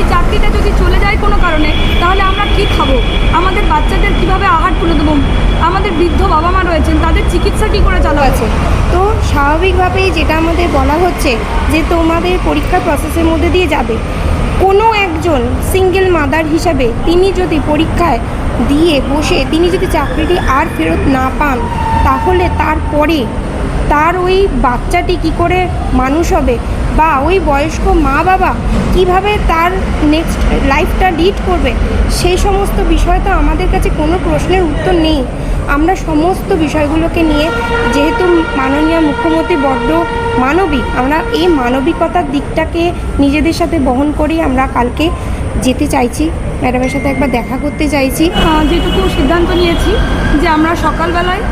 এই চাকরিটা যদি চলে যায় কোনো কারণে, তাহলে আমরা কি খাব? আমাদের বাচ্চাদের কীভাবে আহার তুলে দেবো? আমাদের বৃদ্ধ বাবা মা রয়েছেন, তাদের চিকিৎসা কী করে চালু আছে। তো স্বাভাবিকভাবেই যেটা আমাদের বলা হচ্ছে যে তোমাদের পরীক্ষার প্রসেসের মধ্যে দিয়ে যাবে। কোনো একজন সিঙ্গেল মাদার হিসাবে তিনি যদি পরীক্ষায় দিয়ে বসে তিনি যদি চাকরিটি আর ফেরত না পান, তাহলে তারপরে তার ওই বাচ্চাটি কি করে মানুষ হবে? বা ওই বয়স্ক মা বাবা কীভাবে তার নেক্সট লাইফটা লিড করবে? সেই সমস্ত বিষয় তো আমাদের কাছে কোনো প্রশ্নের উত্তর নেই। আমরা সমস্ত বিষয়গুলোকে নিয়ে যেহেতু মাননীয় মুখ্যমন্ত্রী বড্ড মানবিক, আমরা এই মানবিকতার দিকটাকে নিজেদের সাথে বহন করেই আমরা কালকে যেতে চাইছি। ম্যাডামের সাথে একবার দেখা করতে চাইছি। যেটুকু সিদ্ধান্ত নিয়েছি যে আমরা সকালবেলায়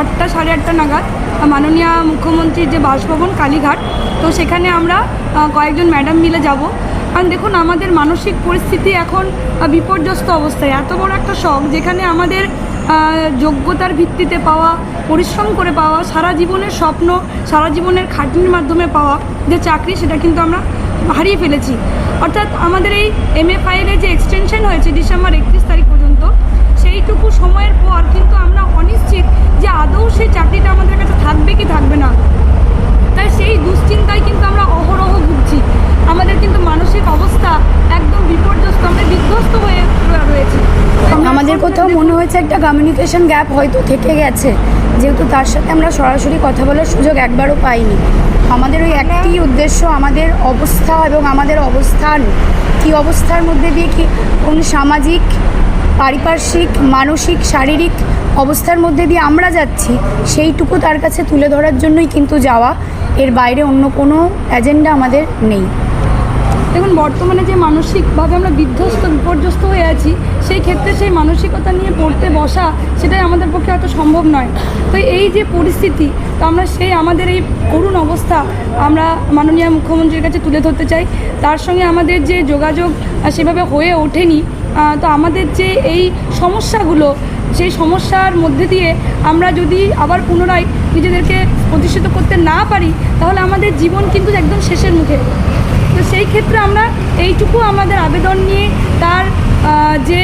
আটটা সাড়ে আটটা নাগাদ মাননীয় মুখ্যমন্ত্রীর যে বাসভবন কালীঘাট, তো সেখানে আমরা কয়েকজন ম্যাডাম মিলে যাব। কারণ দেখুন, আমাদের মানসিক পরিস্থিতি এখন বিপর্যস্ত অবস্থায়। এত বড় একটা শখ যেখানে আমাদের যোগ্যতার ভিত্তিতে পাওয়া, পরিশ্রম করে পাওয়া, সারা জীবনের স্বপ্ন, সারা জীবনের খাটনির মাধ্যমে পাওয়া যে চাকরি, সেটা কিন্তু আমরা হারিয়ে ফেলেছি। অর্থাৎ আমাদের এই এম এ ফাইলে যে এক্সটেনশন হয়েছে ডিসেম্বর একত্রিশ তারিখ পর্যন্ত সেইটুকু সময়ের পর কিন্তু আমরা অনিশ্চিত যে আদৌ সেই চাকরিটা আমাদের কাছে থাকবে কি থাকবে না তাই সেই দুশ্চিন্তায় কিন্তু আমরা অহরহ ভুগছি আমাদের কিন্তু মানসিক অবস্থা একদম বিপর্যস্ত আমরা বিধ্বস্ত হয়ে রয়েছি আমাদের কোথাও মনে হয়েছে একটা কমিউনিকেশন গ্যাপ হয়তো থেকে গেছে। যেহেতু তার সাথে আমরা সরাসরি কথা বলার সুযোগ একবারও পাইনি। আমাদের ওই একটি উদ্দেশ্য, আমাদের অবস্থা এবং আমাদের অবস্থান, কি অবস্থার মধ্যে দিয়ে কি কোন সামাজিক, পারিপার্শ্বিক, মানসিক, শারীরিক অবস্থার মধ্যে দিয়ে আমরা যাচ্ছি, সেইটুকু তার কাছে তুলে ধরার জন্যই কিন্তু যাওয়া। এর বাইরে অন্য কোনো এজেন্ডা আমাদের নেই। দেখুন, বর্তমানে যে মানসিকভাবে আমরা বিধ্বস্ত, বিপর্যস্ত হয়ে আছি সেই ক্ষেত্রে সেই মানসিকতা নিয়ে পড়তে বসা সেটাই আমাদের পক্ষে এত সম্ভব নয়। তো এই যে পরিস্থিতি, তো আমরা সেই আমাদের এই করুণ অবস্থা আমরা মাননীয় মুখ্যমন্ত্রীর কাছে তুলে ধরতে চাই। তার সঙ্গে আমাদের যে যোগাযোগ সেভাবে হয়ে ওঠেনি তো আমাদের যে এই সমস্যাগুলো, সেই সমস্যার মধ্যে দিয়ে আমরা যদি আবার পুনরায় নিজেদেরকে প্রতিষ্ঠিত করতে না পারি, তাহলে আমাদের জীবন কিন্তু একদম শেষের মুখে। তো সেই ক্ষেত্রে আমরা এইটুকু আমাদের আবেদন নিয়ে তার যে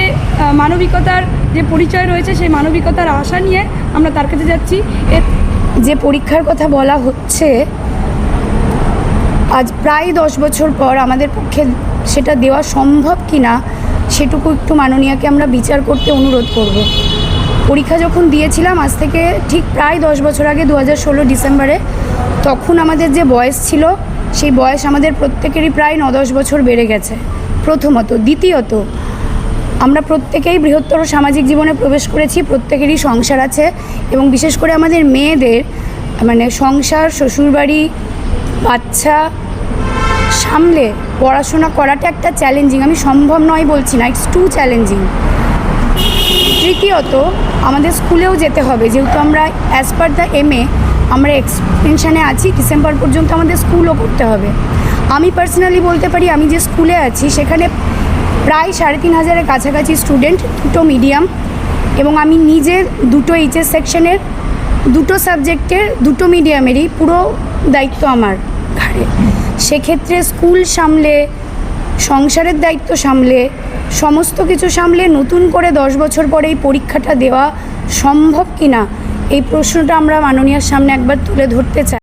মানবিকতার যে পরিচয় রয়েছে, সেই মানবিকতার আশা নিয়ে আমরা তার কাছে যাচ্ছি। যে পরীক্ষার কথা বলা হচ্ছে, আজ প্রায় দশ বছর পর আমাদের পক্ষে সেটা দেওয়া সম্ভব কি না সেটুকু একটু মাননীয়াকে আমরা বিচার করতে অনুরোধ করব। পরীক্ষা যখন দিয়েছিলাম, আজ থেকে ঠিক প্রায় দশ বছর আগে দু হাজার ষোলো ডিসেম্বরে, তখন আমাদের যে বয়স ছিল, সেই বয়স আমাদের প্রত্যেকেরই প্রায় ন দশ বছর বেড়ে গেছে। প্রথমত। দ্বিতীয়ত আমরা প্রত্যেকেই বৃহত্তর সামাজিক জীবনে প্রবেশ করেছি, প্রত্যেকেরই সংসার আছে এবং বিশেষ করে আমাদের মেয়েদের মানে সংসার, শ্বশুরবাড়ি, বাচ্চা সামলে পড়াশোনা করাটা একটা চ্যালেঞ্জিং আমি সম্ভব নয় বলছি না ইটস টু চ্যালেঞ্জিং তৃতীয়ত, আমাদের স্কুলেও যেতে হবে, যেহেতু আমরা as per the M A আমরা এক্সপেনশানে আছি, ডিসেম্বর পর্যন্ত আমাদের স্কুলও করতে হবে। আমি পার্সোনালি বলতে পারি, আমি যে স্কুলে আছি, সেখানে প্রায় সাড়ে তিন হাজারের কাছাকাছি স্টুডেন্ট দুটো মিডিয়াম এবং আমি নিজে দুটো এইচএস সেকশনের দুটো সাবজেক্টের দুটো মিডিয়ামেরই পুরো দায়িত্ব আমার ঘাড়ে। সেক্ষেত্রে স্কুল সামলে, সংসারের দায়িত্ব সামলে, সমস্ত কিছু সামলে নতুন করে দশ বছর পরে এই পরীক্ষাটা দেওয়া সম্ভব কি না এই প্রশ্নটা আমরা মাননীয়ার সামনে একবার তুলে ধরতে চাই।